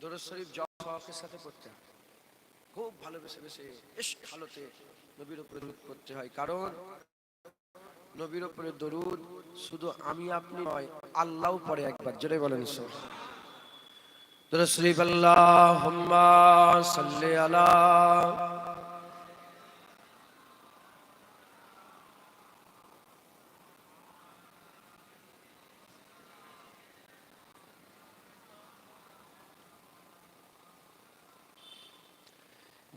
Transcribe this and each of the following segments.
দরুদ শরীফ জওয়াকের সাথে পড়তে হয়। খুব ভালোবেসে বেসে ইশক হালতে নবীর উপরে দরুদ পড়তে হয়। কারণ নবীর উপরে দরুদ শুধু আমি আপনি নয়, আল্লাহ পরে একবার। জোরে বলেন স্যার দরজ শরীফ, আল্লাহুম্মা সাল্লি আলা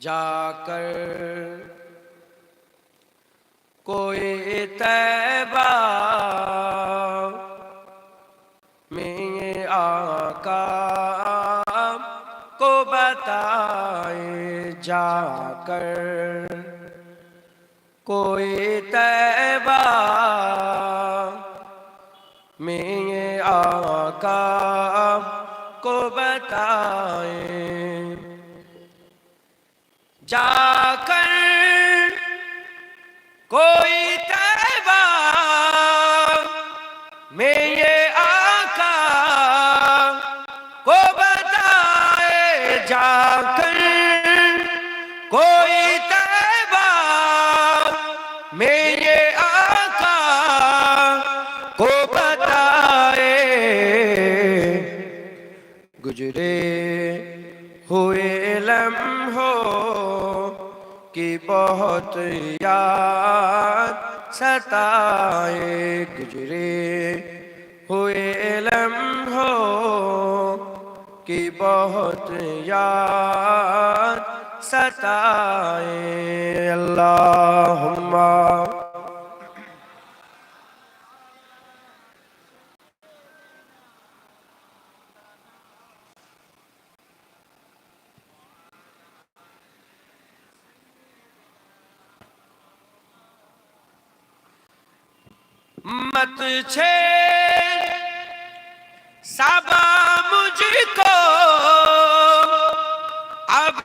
جا کر کوئی تیبہ میں آقا کو بتائے جا کر کوئی تیبہ میں آقا کو بتائے جا کر کوئی طلبہ میرے آقا کو بتائے جا کر کوئی طلبہ میرے ہوئے لمحوں کی بہت یاد ستائے گجرے ہوئے لمحوں کی بہت یاد ستائے اللہ مت چھیڑ صابا مجھ کو اب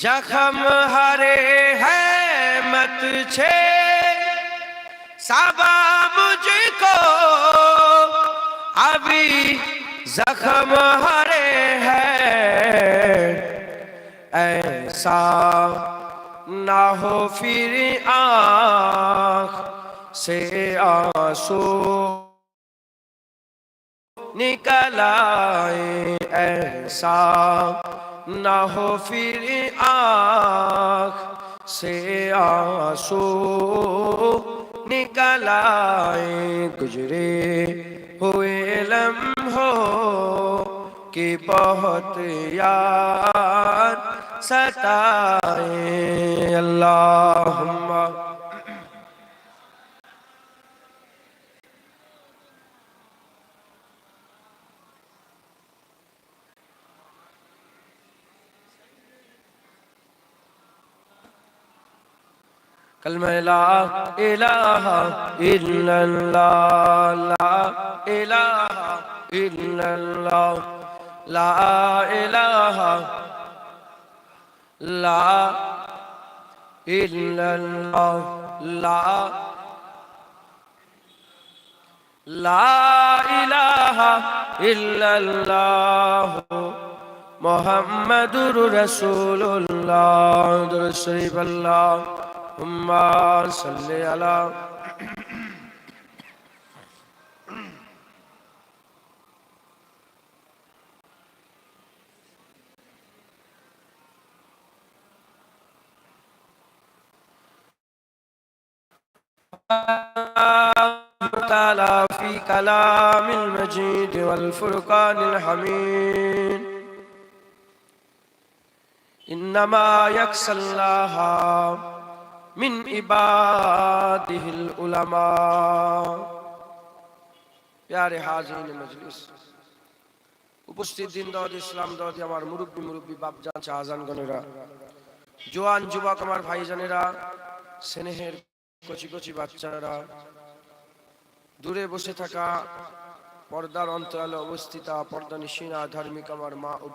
زخم ہرے ہے مت چھیڑ صابا مجھ کو ابھی زخم ہرے ہے ایسا ہو پھر آنکھ سے آسو نکل آئے ایسا نہ ہو پھر آنکھ سے آسو نکل آئے گزرے ہوئے لمحوں کی بہت یاد ستائے اللهم. كلمة لا إله إلا الله لا إله إلا الله لا إله لا إلا الله لا لا إله إلا الله محمد رسول الله درود شریف اللهم صل علی تعالى في كلام المجيد والفرقان الحميد إنما يكسى الله من عباده العلماء প্যারে হাজিন মজলিস উপস্থিত দিন দদ ইসলাম দদ আমার মুরব্বী মুরব্বী বাপজান শাহজান গনেরা জোয়ান যুবক আমার ভাইজানেরা স্নেহের কচি কচি বাচ্চারা। দূরে বসে থাকা পর্দার অন্তরালে অবস্থিতা পর্দা নিশিনা ধার্মিক আমার মা ও